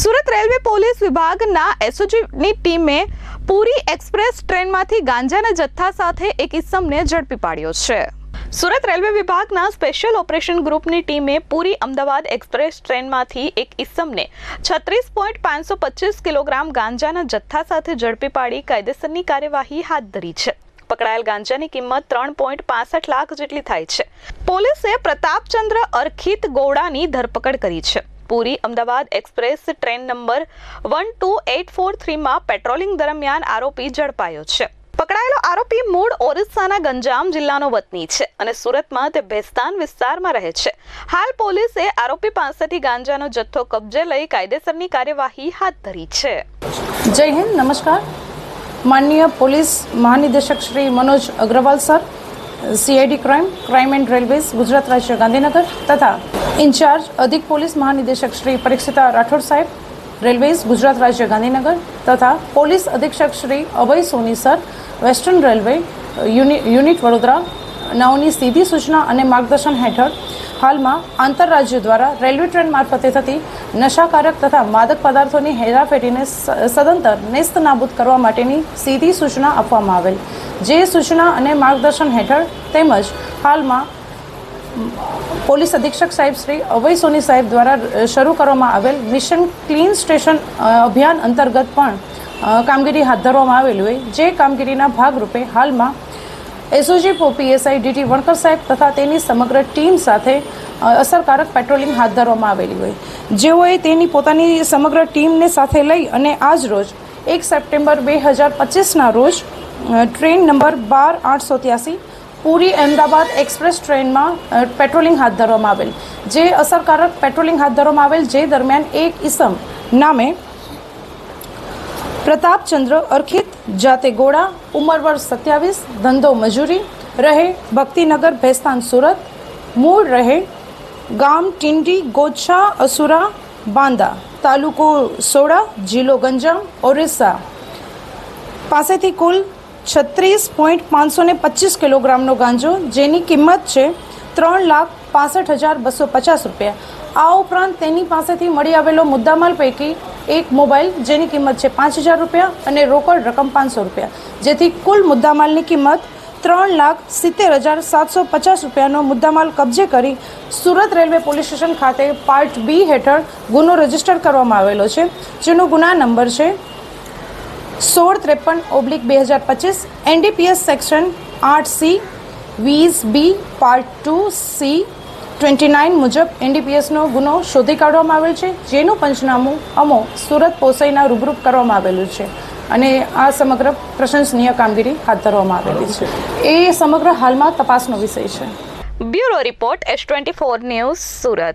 Surat railway police વિભાગના એસઓજીની ટીમે પૂરી express ટ્રેનમાંથી ગાંજાના જથ્થા સાથે એક ઇસમને ઝડપી પાડ્યો છે. સુરત રેલવે વિભાગના સ્પેશિયલ ઓપરેશન ગ્રુપની ટીમે પૂરી અમદાવાદ એક્સપ્રેસ ટ્રેનમાંથી એક ઇસમને છત્રીસ પોઈન્ટ પાંચસો પચીસ કિલોગ્રામ ગાંજાના જથ્થા સાથે ઝડપી પાડી કાયદેસરની કાર્યવાહી હાથ ધરી છે. પકડાયેલ ગાંજાની કિંમત ત્રણ પોઈન્ટ પાસઠ લાખ જેટલી થાય છે. પોલીસે પ્રતાપચંદ્ર અર્ખિત ગોવડાની ધરપકડ કરી છે. Puri Ahmedabad express train number one two eight four થ્રીમાં patrolling દરમિયાન આરોપી ઝડપાયો છે. પકડાયેલો આરોપી મૂળ ઓરિસ્સાના ગંજામ જિલ્લાનો વતની છે અને સુરતમાં તે ભેસ્તાન વિસ્તારમાં રહે છે. હાલ પોલીસે આરોપી પાસેથી ગાંજાનો જથ્થો કબજે લઈ કાયદેસરની કાર્યવાહી હાથ ધરી છે. જય હિન્દ, નમસ્કાર. માનનીય પોલીસ મહાનિદેશક Shri Manoj Agarwal sir CID crime crime and railways Gujarat રાજ્ય ગાંધીનગર તથા ઇન્ચાર્જ અધિક પોલીસ મહાનિદેશક શ્રી પરીક્ષિતા રાઠોડ સાહેબ રેલવેઝ ગુજરાત રાજ્ય ગાંધીનગર તથા પોલીસ અધિક્ષક Shri Abhay Soni sir western railway unit Vadodara નાઓની સીધી સૂચના અને માર્ગદર્શન હેઠળ હાલમાં આંતરરાજ્ય દ્વારા રેલવે ટ્રેન મારફતે થતી નશાકારક તથા માદક પદાર્થોની હેરાફેરીને સદંતર નેસ્ત નાબૂદ કરવા માટેની સીધી સૂચના આપવામાં આવેલ જે સૂચના અને માર્ગદર્શન હેઠળ તેમજ હાલમાં પોલીસ અધિક્ષક સાહેબ શ્રી અભય સોની સાહેબ દ્વારા શરૂ કરવામાં આવેલ મિશન ક્લીન સ્ટેશન અભિયાન અંતર્ગત પણ કામગીરી હાથ ધરવામાં આવેલી હોય. જે કામગીરીના ભાગરૂપે હાલમાં એસઓજી પીએસઆઈ, ડીટી વણકર સાહેબ તથા તેની સમગ્ર ટીમ સાથે અસરકારક પેટ્રોલિંગ હાથ ધરવામાં આવેલી હોય. જેઓએ તેની પોતાની સમગ્ર ટીમને સાથે લઈ અને આજ રોજ એક સપ્ટેમ્બર બે હજાર પચીસના રોજ ટ્રેન નંબર બાર આઠસો ત્યાસી પૂરી અમદાવાદ એક્સપ્રેસ ટ્રેનમાં અ, પેટ્રોલિંગ હાથ ધરવામાં આવેલ. જે અસરકારક પેટ્રોલિંગ હાથ ધરવામાં આવેલ જે દરમિયાન એક ઈસમ નામે પ્રતાપચંદ્ર અર્ખિત જાતે ગોળા ઉંમર વર્ષ સત્યાવીસ ધંધો મજૂરી રહે ભક્તિનગર ભેસ્તાન સુરત મૂળ રહે ગામ ટિંડી ગોછા અસુરા બાંદા તાલુકો સોડા જિલ્લો ગંજામ ઓરિસ્સા. પાસેથી કુલ છત્રીસ પોઈન્ટ પાંચસો ને પચીસ કિલોગ્રામનો ગાંજો, જેની કિંમત છે ત્રણ લાખ પાસઠ હજાર બસો પચાસ રૂપિયા. આ ઉપરાંત તેની પાસેથી મળી આવેલો મુદ્દામાલ પૈકી એક મોબાઈલ, જેની કિંમત છે પાંચ હજાર રૂપિયા અને રોકડ રકમ પાંચસો રૂપિયા. જેથી કુલ મુદ્દામાલની કિંમત ત્રણ લાખ સિત્તેર હજાર સાતસો પચાસ રૂપિયાનો મુદ્દામાલ કબજે કરી સુરત રેલવે પોલીસ સ્ટેશન ખાતે પાર્ટ બી હેઠળ ગુનો રજિસ્ટર કરવામાં આવેલો છે, જેનો ગુના નંબર છે સોળ ત્રેપન ઓબ્લિક બે હજાર પચીસ, એનડીપીએસ સેક્શન આઠ સી, વીસ B, part two C, twenty nine મુજબ એનડીપીએસનો ગુનો શોધી કાઢવામાં આવેલ છે, જેનું પંચનામું અમો સુરત પોસઈના રૂબરૂપ કરવામાં આવેલું છે. અને આ સમગ્ર પ્રશંસનીય કામગીરી હાથ ધરવામાં આવેલી છે. એ સમગ્ર હાલમાં તપાસનો વિષય છે. Bureau report S twenty four news Surat.